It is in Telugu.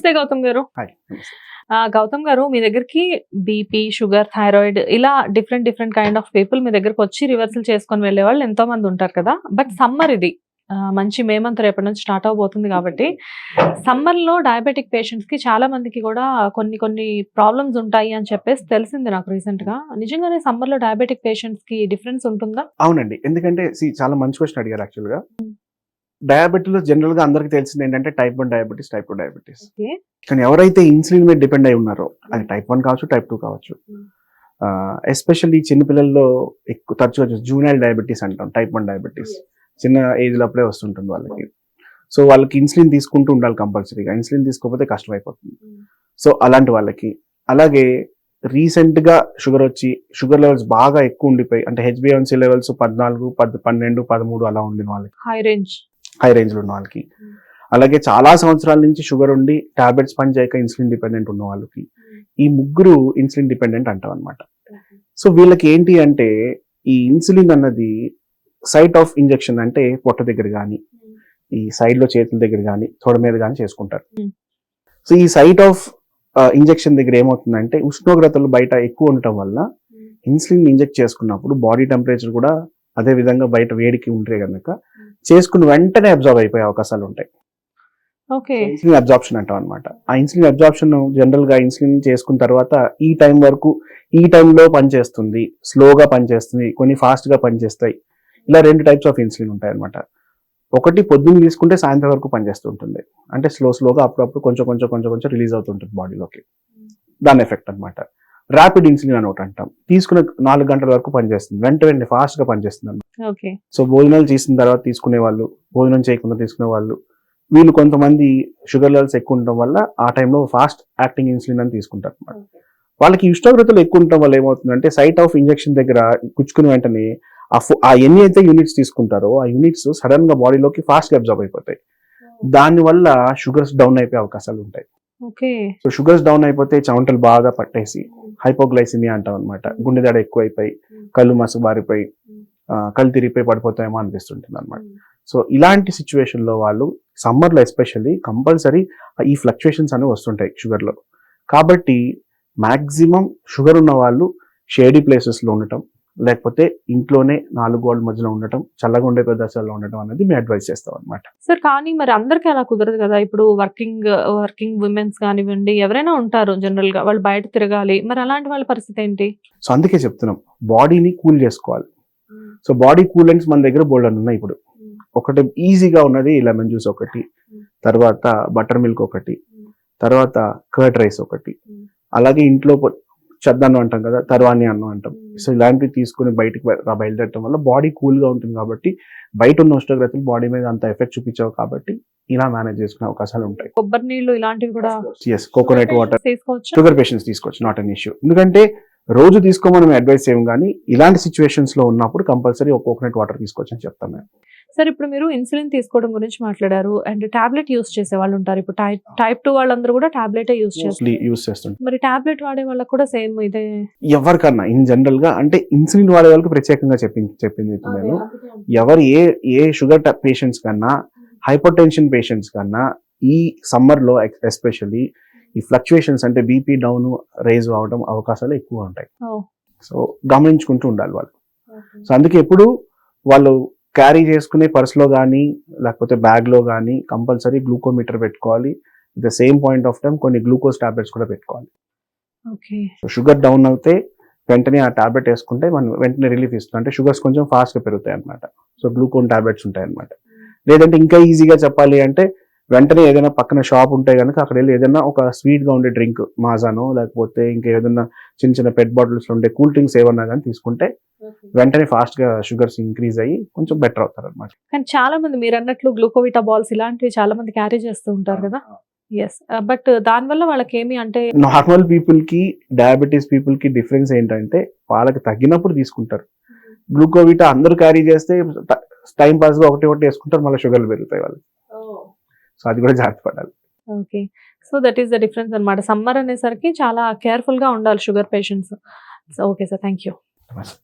నమస్తే గౌతమ్ గారు. గౌతమ్ గారు మీ దగ్గరికి బీపీ షుగర్ థైరాయిడ్ ఇలా different different kind of people మీ దగ్గరకు వచ్చి రివర్సల్ చేసుకొని వెళ్ళే వాళ్ళు ఎంతో మంది ఉంటారు కదా. బట్ సమ్మర్ ఇది. మంచి మే మంత్ రేపటి నుంచి స్టార్ట్ అవబోతుంది కాబట్టి సమ్మర్లో డయాబెటిక్ పేషెంట్స్కి చాలా మందికి కూడా కొన్ని కొన్ని ప్రాబ్లమ్స్ ఉంటాయి అని చెప్పేసి తెలిసింది నాకు రీసెంట్గా. నిజంగానే సమ్మర్లో డయాబెటిక్ పేషెంట్స్కి డిఫరెన్స్ ఉంటుందా? అవునండి. ఎందుకంటే చాలా మంచి క్వశ్చన్ అడిగారు యాక్చువల్ గా Hmm. డయాబెటీస్లో జనరల్గా అందరికి తెలిసింది ఏంటంటే type one diabetes type two diabetes. కానీ ఎవరైతే ఇన్సులిన్ మీద డిపెండ్ అయి ఉన్నారో అది టైప్ వన్ కావచ్చు టైప్ టూ కావచ్చు. ఎస్పెషల్లీ చిన్నపిల్లల్లో ఎక్కువ తరచుగా జూనియర్ డయాబెటీస్ అంటాం టైప్ వన్ డయాబెటీస్ చిన్న ఏజ్లో అప్పుడే వస్తుంటుంది వాళ్ళకి సో వాళ్ళకి ఇన్సులిన్ తీసుకుంటూ ఉండాలి కంపల్సరీగా ఇన్సులిన్ తీసుకోకపోతే కష్టం అయిపోతుంది. సో అలాంటి వాళ్ళకి అలాగే రీసెంట్గా షుగర్ వచ్చి షుగర్ లెవెల్స్ బాగా ఎక్కువ ఉండిపోయి అంటే హెచ్బిఎన్సీ లెవెల్స్ పద్నాలుగు పద్ పన్నెండు పదమూడు అలా ఉండిన వాళ్ళకి హై రేంజ్ హై రేంజ్లో ఉన్న వాళ్ళకి Hmm. అలాగే చాలా సంవత్సరాల నుంచి షుగర్ ఉండి టాబ్లెట్స్ పనిచేయక ఇన్సులిన్ డిపెండెంట్ ఉన్న వాళ్ళకి ఈ ముగ్గురు ఇన్సులిన్ డిపెండెంట్ అంటాం అనమాట సో వీళ్ళకి ఏంటి అంటే ఈ ఇన్సులిన్ అన్నది సైట్ ఆఫ్ ఇంజెక్షన్ అంటే పొట్ట దగ్గర కానీ ఈ సైడ్లో చేతుల దగ్గర కానీ తొడ మీద కానీ చేసుకుంటారు Hmm. సో ఈ సైట్ ఆఫ్ ఇంజెక్షన్ దగ్గర ఏమవుతుందంటే ఉష్ణోగ్రతలు బయట ఎక్కువ ఉండటం వల్ల ఇన్సులిన్ ఇంజెక్ట్ చేసుకున్నప్పుడు బాడీ టెంపరేచర్ కూడా అదే విధంగా బయట వేడికి ఉంటే కనుక చేసుకున్న వెంటనే అబ్జర్వ్ అయిపోయే అవకాశాలు ఉంటాయి. ఓకే. ఇన్సులిన్ అబ్జార్ప్షన్ అంటాం అనమాట ఆ ఇన్సులిన్ అబ్జార్ప్షన్ జనరల్గా ఇన్సులిన్ చేసుకున్న తర్వాత ఈ టైం వరకు ఈ టైంలో పనిచేస్తుంది స్లోగా పనిచేస్తుంది కొన్ని ఫాస్ట్గా పనిచేస్తాయి. ఇలా రెండు టైప్స్ ఆఫ్ ఇన్సులిన్ ఉంటాయి అనమాట ఒకటి పొద్దున్న తీసుకుంటే సాయంత్రం వరకు పనిచేస్తుంటుంది అంటే స్లో స్లోగా అప్పుడప్పుడు కొంచెం కొంచెం కొంచెం కొంచెం రిలీజ్ అవుతుంటుంది బాడీలోకి దాని ఎఫెక్ట్ అన్నమాట. ర్యాపిడ్ ఇన్సులిన్ అని ఒకటి అంటాం. తీసుకున్న నాలుగు గంటల వరకు పనిచేస్తుంది. వెంట వెంటనే ఫాస్ట్గా పనిచేస్తుంది సో భోజనాలు చేసిన తర్వాత తీసుకునే వాళ్ళు భోజనం చేయకుండా తీసుకునే వాళ్ళు వీళ్ళు కొంతమంది షుగర్ లెవెల్స్ ఎక్కువ ఉండటం వల్ల ఆ టైంలో ఫాస్ట్ యాక్టింగ్ ఇన్సులిన్ అని తీసుకుంటారు అన్నమాట. వాళ్ళకి ఉష్ణోగ్రతలు ఎక్కువ ఉండటం వల్ల ఏమవుతుందంటే సైట్ ఆఫ్ ఇంజెక్షన్ దగ్గర కుచ్చుకుని వెంటనే ఆ ఎన్ని అయితే యూనిట్స్ తీసుకుంటారో ఆ యూనిట్స్ సడన్గా బాడీలోకి ఫాస్ట్గా అబ్జర్వ్ అయిపోతాయి. దాని వల్ల షుగర్స్ డౌన్ అయిపోయే అవకాశాలు ఉంటాయి. సో షుగర్స్ డౌన్ అయిపోతే చెమటలు బాగా పట్టేసి హైపోగ్లైసిమియా అంటాం అనమాట గుండె దడ ఎక్కువైపోయి కళ్ళు మసు బారిపోయి ఆ, కళ్ళు తిరిగిపోయి పడిపోతాయేమో అనిపిస్తుంటుంది అనమాట సో ఇలాంటి సిచ్యువేషన్లో వాళ్ళు సమ్మర్లో ఎస్పెషల్లీ కంపల్సరీ ఈ ఫ్లక్చుయేషన్స్ అనేవి వస్తుంటాయి షుగర్లో కాబట్టి మాక్సిమం షుగర్ ఉన్న వాళ్ళు షేడీ ప్లేసెస్లో ఉండటం లేకపోతే ఇంట్లోనే నాలుగు గోడల మధ్యలో ఉండటం చల్లగా ఉండే ప్రదేశాల్లో ఉండటం అనేది మేము అడ్వైస్ చేస్తాం అనమాట సార్ కానీ మరి అందరికీ అలా కుదరదు కదా? ఇప్పుడు వర్కింగ్ వర్కింగ్ ఉమెన్స్ కానివ్వండి ఎవరైనా ఉంటారు జనరల్గా వాళ్ళు బయట తిరగాలి. మరి అలాంటి వాళ్ళ పరిస్థితి ఏంటి? సో అందుకే చెప్తున్నాం బాడీని కూల్ చేసుకోవాలి. సో బాడీ కూలెంట్స్ మన దగ్గర బోల్డ్ అని ఉన్నాయి ఇప్పుడు. ఒకటి ఈజీగా ఉన్నది లెమన్ జ్యూస్ ఒకటి తర్వాత బటర్ మిల్క్ ఒకటి తర్వాత కర్డ్ రైస్ ఒకటి. అలాగే ఇంట్లో చద్దన్నం అంటాం కదా తర్వాణి అన్నం అంటాం. సో ఇలాంటివి తీసుకుని బయటికి బయ- బయలుదేరటం వల్ల బాడీ కూల్గా ఉంటుంది కాబట్టి బయట ఉన్న ఉష్ణోగ్రతలు బాడీ మీద అంత ఎఫెక్ట్ చూపించవు కాబట్టి ఇలా మేనేజ్ చేసుకునే అవకాశాలు ఉంటాయి. కొబ్బరి నీళ్ళు ఇలాంటివి కూడా ఎస్ కోకోనట్ వాటర్ తీసుకోవచ్చు? షుగర్ పేషెంట్స్ తీసుకోవచ్చు నాట్ అన్ ఇష్యూ ఎందుకంటే రోజు తీసుకోమని అడ్వైస్ చేయం కానీ ఇలాంటి సిచ్యువేషన్స్లో ఉన్నప్పుడు కంపల్సరీ ఒక కోకోనట్ వాటర్ తీసుకోవచ్చు అని చెప్తాం మేము సార్ ఇప్పుడు మీరు ఇన్సులిన్ తీసుకోవడం గురించి మాట్లాడారు అండ్ టాబ్లెట్ యూస్ చేసే వాళ్ళు ఉంటారు. ఇప్పుడు టైప్ టైప్ టూ వాళ్ళందరూ కూడా టాబ్లెటే యూస్ చేస్తారు. యూస్ చేస్తుంటాం మరి టాబ్లెట్ వాడే వాళ్ళకి కూడా సేమ్ ఇదే? ఎవరికన్నా ఇన్ జనరల్గా అంటే ఇన్సులిన్ వాడే వాళ్ళకి ప్రత్యేకంగా చెప్పింది చెప్పింది నేను. ఎవరు ఏ ఏ షుగర్ పేషెంట్స్ కన్నా హైపర్ టెన్షన్ పేషెంట్స్ కన్నా ఈ సమ్మర్లో ఎస్పెషల్లీ ఈ ఫ్లక్చుయేషన్స్ అంటే బీపీ డౌన్ రైజ్ అవడం అవకాశాలు ఎక్కువ ఉంటాయి. సో గమనించుకుంటూ ఉండాలి వాళ్ళు. సో అందుకే ఎప్పుడు వాళ్ళు క్యారీ చేసుకునే purse లో కానీ లేకపోతే bag లో కానీ కంపల్సరీ గ్లూకోమీటర్ పెట్టుకోవాలి. The same point of time కొన్ని గ్లూకోజ్ టాబ్లెట్స్ కూడా పెట్టుకోవాలి. ఓకే. సో షుగర్ డౌన్ అవుతే వెంటనే ఆ టాబ్లెట్ వేసుకుంటే మనం వెంటనే రిలీఫ్ ఇస్తుంది. అంటే షుగర్స్ కొంచెం ఫాస్ట్గా పెరుగుతాయి అనమాట సో గ్లూకోన్ టాబ్లెట్స్ ఉంటాయి అనమాట లేదంటే ఇంకా ఈజీగా చెప్పాలి అంటే వెంటనే ఏదైనా పక్కన షాప్ ఉంటే కనుక అక్కడ వెళ్ళి ఏదైనా ఒక స్వీట్గా ఉండే డ్రింక్ మాజానో లేకపోతే ఇంకా ఏదైనా చిన్న చిన్న పెట్ బాటిల్స్ ఉండే కూల్ డ్రింక్స్ ఏమన్నా కానీ తీసుకుంటే వెంటనే ఫాస్ట్గా షుగర్స్ ఇంక్రీజ్ అయ్యి కొంచెం బెటర్ అవుతారు అనమాట కానీ చాలా మంది మీరు అన్నట్లు గ్లూకోవిటా బాల్స్ ఇలాంటివి చాలా మంది క్యారీ చేస్తూ ఉంటారు కదా? ఎస్ బట్ దానివల్ల వాళ్ళకి ఏమి అంటే నార్మల్ పీపుల్కి డయాబెటీస్ పీపుల్కి డిఫరెన్స్ ఏంటంటే వాళ్ళకి తగ్గినప్పుడు తీసుకుంటారు. గ్లూకోవిటా అందరూ క్యారీ చేస్తే టైం పాస్గా ఒకటి ఒకటి వేసుకుంటారు మళ్ళీ షుగర్లు పెరుగుతాయి వాళ్ళు సో అది కూడా జాగ్రత్త పడాలి. Okay. So that is the difference అనమాట సమ్మర్ అనేసరికి చాలా కేర్ఫుల్గా ఉండాలి sugar patients. Okay sir thank you నమస్తే.